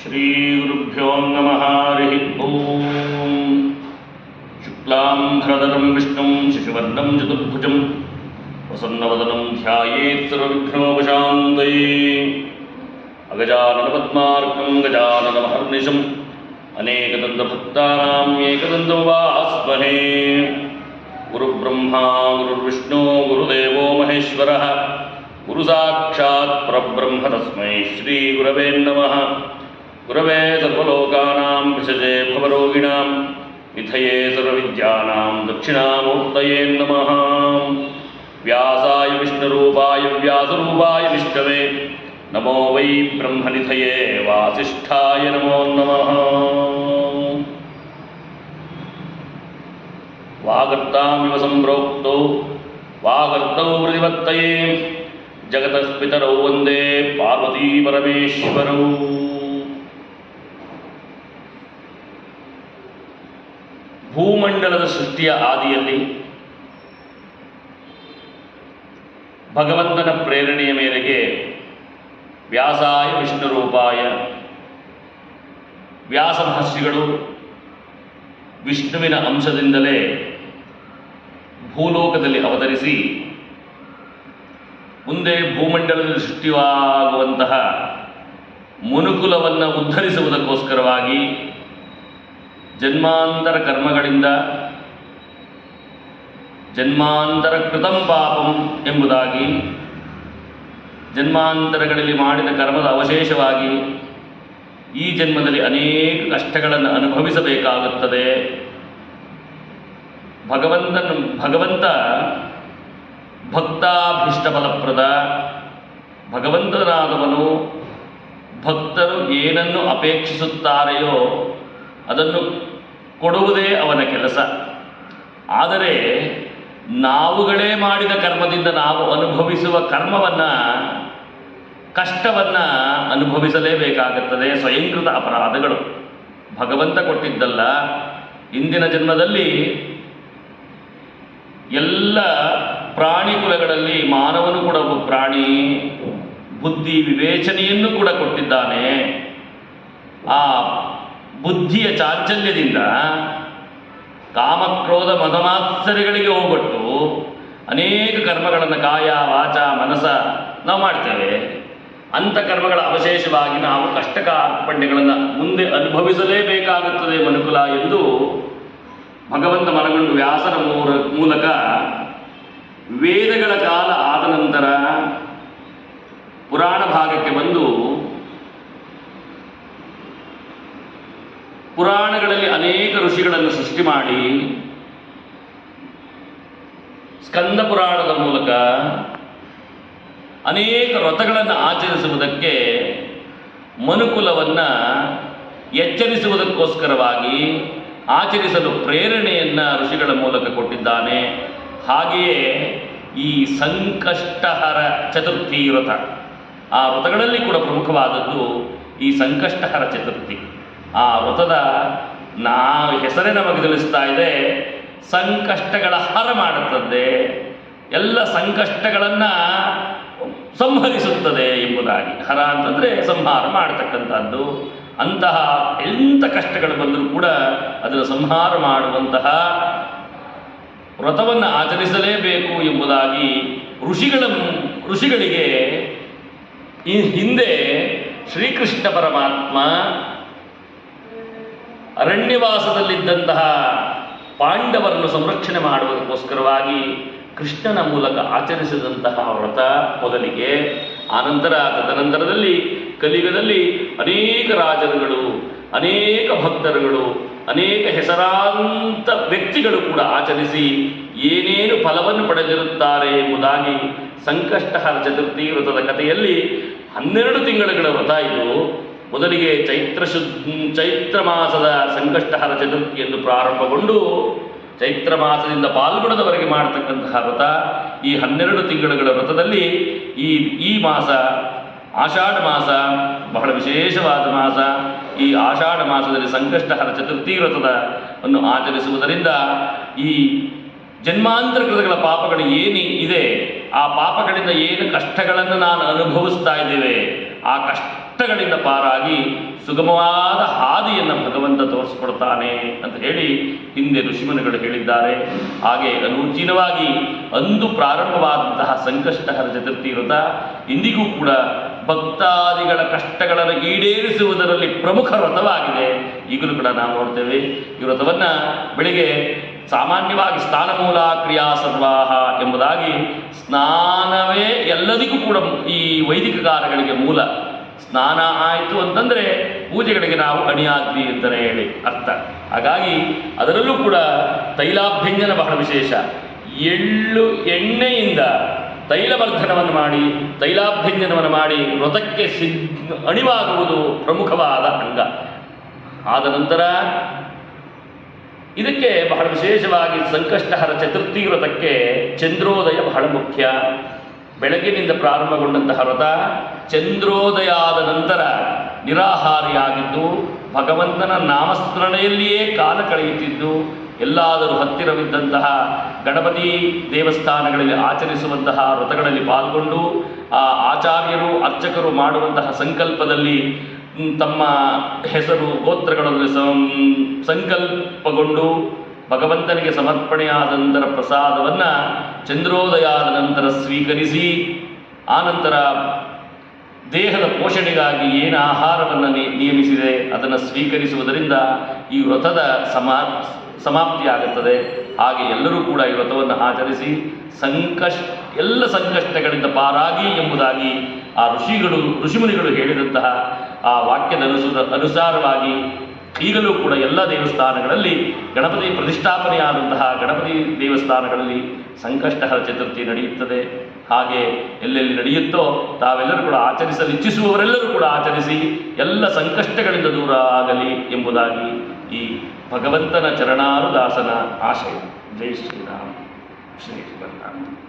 श्रीगुरुभ्यो नमः हरिः ॐ शुक्लाम्भरधरं विष्णुं शिशुवर्णं चतुर्भुजं प्रसन्नवदनं ध्यायेत् सर्वविघ्नोपशान्तये अगजाननपद्मार्कं गजाननमहर्निशम् अनेकदन्तभक्तानाम् एकदन्तमुपास्महे गुरुब्रह्मा गुरुर्विष्णु गुरुदेवो महेश्वरः गुरुसाक्षात् परब्रह्म तस्मै श्रीगुरवे नमः गुरवे सर्वलोकानां विषजे भवरोगिणां विधये सर्वविद्यानां दक्षिणामूर्तये नमः व्यासाय विष्णुरूपाय व्यासरूपाय विष्णवे नमो वै ब्रह्मनिधये वासिष्ठाय नमो नमः वागर्तामिव सम्प्रोक्तौ वागर्तौ प्रतिपत्तये जगतः पितरौ वन्दे पार्वती ಭೂಮಂಡಲದ ಸೃಷ್ಟಿಯ ಆದಿಯಲ್ಲಿ ಭಗವಂತನ ಪ್ರೇರಣೆಯ ಮೇರೆಗೆ ವ್ಯಾಸಾಯ ವಿಷ್ಣುರೂಪಾಯ, ವ್ಯಾಸ ಮಹರ್ಷಿಗಳು ವಿಷ್ಣುವಿನ ಅಂಶದಿಂದಲೇ ಭೂಲೋಕದಲ್ಲಿ ಅವತರಿಸಿ ಮುಂದೆ ಭೂಮಂಡಲದಲ್ಲಿ ಸೃಷ್ಟಿಯಾಗುವಂತಹ ಮನುಕುಲವನ್ನು ಉದ್ಧರಿಸುವುದಕ್ಕೋಸ್ಕರವಾಗಿ ಜನ್ಮಾಂತರ ಕರ್ಮಗಳಿಂದ ಜನ್ಮಾಂತರ ಕೃತಂ ಪಾಪಂ ಎಂಬುದಾಗಿ ಜನ್ಮಾಂತರಗಳಲ್ಲಿ ಮಾಡಿದ ಕರ್ಮದ ಅವಶೇಷವಾಗಿ ಈ ಜನ್ಮದಲ್ಲಿ ಅನೇಕ ಕಷ್ಟಗಳನ್ನು ಅನುಭವಿಸಬೇಕಾಗುತ್ತದೆ. ಭಗವಂತನ ಭಗವಂತ ಭಕ್ತಾಭೀಷ್ಟ ಫಲಪ್ರದ ಭಗವಂತನಾದವನು ಭಕ್ತರು ಏನನ್ನು ಅಪೇಕ್ಷಿಸುತ್ತಾರೆಯೋ ಅದನ್ನು ಕೊಡುವುದೇ ಅವನ ಕೆಲಸ. ಆದರೆ ನಾವುಗಳೇ ಮಾಡಿದ ಕರ್ಮದಿಂದ ನಾವು ಅನುಭವಿಸುವ ಕರ್ಮವನ್ನು, ಕಷ್ಟವನ್ನು ಅನುಭವಿಸಲೇಬೇಕಾಗುತ್ತದೆ ಸ್ವಯಂಕೃತ ಅಪರಾಧಗಳು. ಭಗವಂತ ಕೊಟ್ಟಿದ್ದಲ್ಲ, ಇಂದಿನ ಜನ್ಮದಲ್ಲಿ ಎಲ್ಲ ಪ್ರಾಣಿ ಕುಲಗಳಲ್ಲಿ ಮಾನವನು ಕೂಡ ಪ್ರಾಣಿ, ಬುದ್ಧಿ ವಿವೇಚನೆಯನ್ನು ಕೂಡ ಕೊಟ್ಟಿದ್ದಾನೆ. ಆ ಬುದ್ಧಿಯ ಚಾಂಚಲ್ಯದಿಂದ ಕಾಮಕ್ರೋಧ ಮದಮಾತ್ಸರ್ಯಗಳಿಗೆ ಹೋಗ್ಬಿಟ್ಟು ಅನೇಕ ಕರ್ಮಗಳನ್ನು ಕಾಯ, ವಾಚ, ಮನಸ ನಾವು ಮಾಡ್ತೇವೆ. ಅಂಥ ಕರ್ಮಗಳ ಅವಶೇಷವಾಗಿ ನಾವು ಕಷ್ಟಕ ಕಾರ್ಪಣ್ಯಗಳನ್ನು ಮುಂದೆ ಅನುಭವಿಸಲೇಬೇಕಾಗುತ್ತದೆ ಮನುಕುಲ ಎಂದು ಭಗವಂತ ಮನಗೊಂಡು ವ್ಯಾಸನ ಮೂರ, ಮೂಲಕ ವೇದಗಳ ಕಾಲ ಆದ ನಂತರ ಪುರಾಣ ಭಾಗಕ್ಕೆ ಬಂದು ಪುರಾಣಗಳಲ್ಲಿ ಅನೇಕ ಋಷಿಗಳನ್ನು ಸೃಷ್ಟಿ ಮಾಡಿ, ಸ್ಕಂದ ಪುರಾಣದ ಮೂಲಕ ಅನೇಕ ವ್ರತಗಳನ್ನು ಆಚರಿಸುವುದಕ್ಕೆ ಮನುಕುಲವನ್ನು ಎಚ್ಚರಿಸುವುದಕ್ಕೋಸ್ಕರವಾಗಿ ಆಚರಿಸಲು ಪ್ರೇರಣೆಯನ್ನು ಋಷಿಗಳ ಮೂಲಕ ಕೊಟ್ಟಿದ್ದಾನೆ. ಹಾಗೆಯೇ ಈ ಸಂಕಷ್ಟಹರ ಚತುರ್ಥಿ ವ್ರತ ಆ ವ್ರತಗಳಲ್ಲಿ ಕೂಡ ಪ್ರಮುಖವಾದದ್ದು ಈ ಸಂಕಷ್ಟಹರ ಚತುರ್ಥಿ. ಆ ವ್ರತದ ನಾ ಹೆಸರೇ ನಮಗೆ ತಿಳಿಸ್ತಾ ಇದೆ. ಸಂಕಷ್ಟಗಳ ಹರ ಮಾಡುತ್ತದೆ. ಎಲ್ಲ ಸಂಕಷ್ಟಗಳನ್ನು ಸಂಹರಿಸುತ್ತದೆ ಎಂಬುದಾಗಿ. ಹರ ಅಂತಂದರೆ ಸಂಹಾರ ಮಾಡತಕ್ಕಂಥದ್ದು. ಅಂತಹ ಎಂಥ ಕಷ್ಟಗಳು ಬಂದರೂ ಕೂಡ ಅದನ್ನು ಸಂಹಾರ ಮಾಡುವಂತಹ ವ್ರತವನ್ನು ಆಚರಿಸಲೇಬೇಕು ಎಂಬುದಾಗಿ ಋಷಿಗಳ, ಋಷಿಗಳಿಗೆ ಈ ಹಿಂದೆ ಶ್ರೀಕೃಷ್ಣ ಪರಮಾತ್ಮ ಅರಣ್ಯವಾಸದಲ್ಲಿದ್ದಂತಹ ಪಾಂಡವರನ್ನು ಸಂರಕ್ಷಣೆ ಮಾಡುವುದಕ್ಕೋಸ್ಕರವಾಗಿ ಕೃಷ್ಣನ ಮೂಲಕ ಆಚರಿಸಿದಂತಹ ವ್ರತ ಮೊದಲಿಗೆ ಆನಂತರ ತದನಂತರದಲ್ಲಿ ಕಲಿಯುಗದಲ್ಲಿ ಅನೇಕ ರಾಜರುಗಳು, ಅನೇಕ ಭಕ್ತರುಗಳು, ಅನೇಕ ಹೆಸರಾಂತ ವ್ಯಕ್ತಿಗಳು ಕೂಡ ಆಚರಿಸಿ ಏನೇನು ಫಲವನ್ನು ಪಡೆದಿರುತ್ತಾರೆ ಎಂಬುದಾಗಿ ಸಂಕಷ್ಟಹರ ಚತುರ್ಥಿ ವ್ರತದ ಕಥೆಯಲ್ಲಿ ಹನ್ನೆರಡು ತಿಂಗಳುಗಳ ವ್ರತ ಇದು. ಮೊದಲಿಗೆ ಚೈತ್ರ ಶುದ್ಧ ಚೈತ್ರ ಮಾಸದ ಸಂಕಷ್ಟಹರ ಚತುರ್ಥಿ ಎಂದು ಪ್ರಾರಂಭಗೊಂಡು ಚೈತ್ರ ಮಾಸದಿಂದ ಪಾಲ್ಗುಣದವರೆಗೆ ಮಾಡತಕ್ಕಂತಹ ವ್ರತ ಈ ಹನ್ನೆರಡು ತಿಂಗಳುಗಳ ವ್ರತದಲ್ಲಿ ಈ ಈ ಮಾಸ ಆಷಾಢ ಮಾಸ ಬಹಳ ವಿಶೇಷವಾದ ಮಾಸ. ಈ ಆಷಾಢ ಮಾಸದಲ್ಲಿ ಸಂಕಷ್ಟಹರ ಚತುರ್ಥಿ ವ್ರತದ ಅನ್ನು ಆಚರಿಸುವುದರಿಂದ ಈ ಜನ್ಮಾಂತರ ಕೃತಗಳ ಪಾಪಗಳು ಏನು ಇದೆ, ಆ ಪಾಪಗಳಿಂದ ಏನು ಕಷ್ಟಗಳನ್ನು ನಾನು ಅನುಭವಿಸ್ತಾ ಇದ್ದೇವೆ, ಆ ಕಷ್ಟ ಕಷ್ಟಗಳಿಂದ ಪಾರಾಗಿ ಸುಗಮವಾದ ಹಾದಿಯನ್ನು ಭಗವಂತ ತೋರಿಸ್ಕೊಡ್ತಾನೆ ಅಂತ ಹೇಳಿ ಹಿಂದೆ ಋಷಿಮುನಿಗಳು ಹೇಳಿದ್ದಾರೆ. ಹಾಗೆ ಅನೂರ್ಜಿನವಾಗಿ ಅಂದು ಪ್ರಾರಂಭವಾದಂತಹ ಸಂಕಷ್ಟಹರ ಚತುರ್ಥಿ ವ್ರತ ಇಂದಿಗೂ ಕೂಡ ಭಕ್ತಾದಿಗಳ ಕಷ್ಟಗಳನ್ನು ಈಡೇರಿಸುವುದರಲ್ಲಿ ಪ್ರಮುಖ ವ್ರತವಾಗಿದೆ. ಈಗಲೂ ಕೂಡ ನಾವು ನೋಡ್ತೇವೆ, ಈ ವ್ರತವನ್ನು ಬೆಳಿಗ್ಗೆ ಸಾಮಾನ್ಯವಾಗಿ ಸ್ನಾನಮೂಲ ಕ್ರಿಯಾ ಸರ್ವಾಹ ಎಂಬುದಾಗಿ ಸ್ನಾನವೇ ಎಲ್ಲದಕ್ಕೂ ಕೂಡ ಈ ವೈದಿಕ ಕಾರ್ಯಗಳಿಗೆ ಮೂಲ. ಸ್ನಾನ ಆಯಿತು ಅಂತಂದರೆ ಪೂಜೆಗಳಿಗೆ ನಾವು ಅಣಿಯಾದ್ವಿ ಅಂತಲೇ ಹೇಳಿ ಅರ್ಥ. ಹಾಗಾಗಿ ಅದರಲ್ಲೂ ಕೂಡ ತೈಲಾಭ್ಯಂಜನ ಬಹಳ ವಿಶೇಷ. ಎಳ್ಳು ಎಣ್ಣೆಯಿಂದ ತೈಲವರ್ಧನವನ್ನು ಮಾಡಿ, ತೈಲಾಭ್ಯಂಜನವನ್ನು ಮಾಡಿ ವ್ರತಕ್ಕೆ ಸಿ ಅಣಿವಾಗುವುದು ಪ್ರಮುಖವಾದ ಅಂಗ. ಆದ ನಂತರ ಇದಕ್ಕೆ ಬಹಳ ವಿಶೇಷವಾಗಿ ಸಂಕಷ್ಟಹರ ಚತುರ್ಥಿ ವ್ರತಕ್ಕೆ ಚಂದ್ರೋದಯ ಬಹಳ ಮುಖ್ಯ. ಬೆಳಗಿನಿಂದ ಪ್ರಾರಂಭಗೊಂಡಂತಹ ವ್ರತ ಚಂದ್ರೋದಯ ಆದ ನಂತರ ನಿರಾಹಾರಿಯಾಗಿದ್ದು ಭಗವಂತನ ನಾಮಸ್ಮರಣೆಯಲ್ಲಿಯೇ ಕಾಲ ಕಳೆಯುತ್ತಿದ್ದು ಎಲ್ಲಾದರೂ ಹತ್ತಿರವಿದ್ದಂತಹ ಗಣಪತಿ ದೇವಸ್ಥಾನಗಳಲ್ಲಿ ಆಚರಿಸುವಂತಹ ವ್ರತಗಳಲ್ಲಿ ಪಾಲ್ಗೊಂಡು ಆ ಆಚಾರ್ಯರು, ಅರ್ಚಕರು ಮಾಡುವಂತಹ ಸಂಕಲ್ಪದಲ್ಲಿ ತಮ್ಮ ಹೆಸರು ಗೋತ್ರಗಳಲ್ಲಿ ಸಂಕಲ್ಪಗೊಂಡು ಭಗವಂತನಿಗೆ ಸಮರ್ಪಣೆಯಾದ ನಂತರ ಪ್ರಸಾದವನ್ನು ಚಂದ್ರೋದಯಾದ ನಂತರ ಸ್ವೀಕರಿಸಿ ಆನಂತರ ದೇಹದ ಪೋಷಣೆಗಾಗಿ ಏನು ಆಹಾರವನ್ನು ನಿಯಮಿಸಿದೆ, ಅದನ್ನು ಸ್ವೀಕರಿಸುವುದರಿಂದ ಈ ವ್ರತದ ಸಮಾ ಸಮಾಪ್ತಿಯಾಗುತ್ತದೆ. ಹಾಗೆ ಎಲ್ಲರೂ ಕೂಡ ಈ ವ್ರತವನ್ನು ಆಚರಿಸಿ ಸಂಕಷ್ಟ ಎಲ್ಲ ಸಂಕಷ್ಟಗಳಿಂದ ಪಾರಾಗಿ ಎಂಬುದಾಗಿ ಆ ಋಷಿಗಳು, ಋಷಿಮುನಿಗಳು ಹೇಳಿದಂತಹ ಆ ವಾಕ್ಯದ ಅನುಸಾರ ಅನುಸಾರವಾಗಿ ಈಗಲೂ ಕೂಡ ಎಲ್ಲ ದೇವಸ್ಥಾನಗಳಲ್ಲಿ ಗಣಪತಿ ಪ್ರತಿಷ್ಠಾಪನೆಯಾದಂತಹ ಗಣಪತಿ ದೇವಸ್ಥಾನಗಳಲ್ಲಿ ಸಂಕಷ್ಟಹರ ಚತುರ್ಥಿ ನಡೆಯುತ್ತದೆ. ಹಾಗೆ ಎಲ್ಲೆಲ್ಲಿ ನಡೆಯುತ್ತೋ ತಾವೆಲ್ಲರೂ ಕೂಡ ಆಚರಿಸಲು ಇಚ್ಛಿಸುವವರೆಲ್ಲರೂ ಕೂಡ ಆಚರಿಸಿ ಎಲ್ಲ ಸಂಕಷ್ಟಗಳಿಂದ ದೂರ ಆಗಲಿ ಎಂಬುದಾಗಿ ಈ ಭಗವಂತನ ಚರಣಾನುದಾಸನ ಆಶಯ. ಜೈ ಶ್ರೀರಾಮ್. ಶ್ರೀ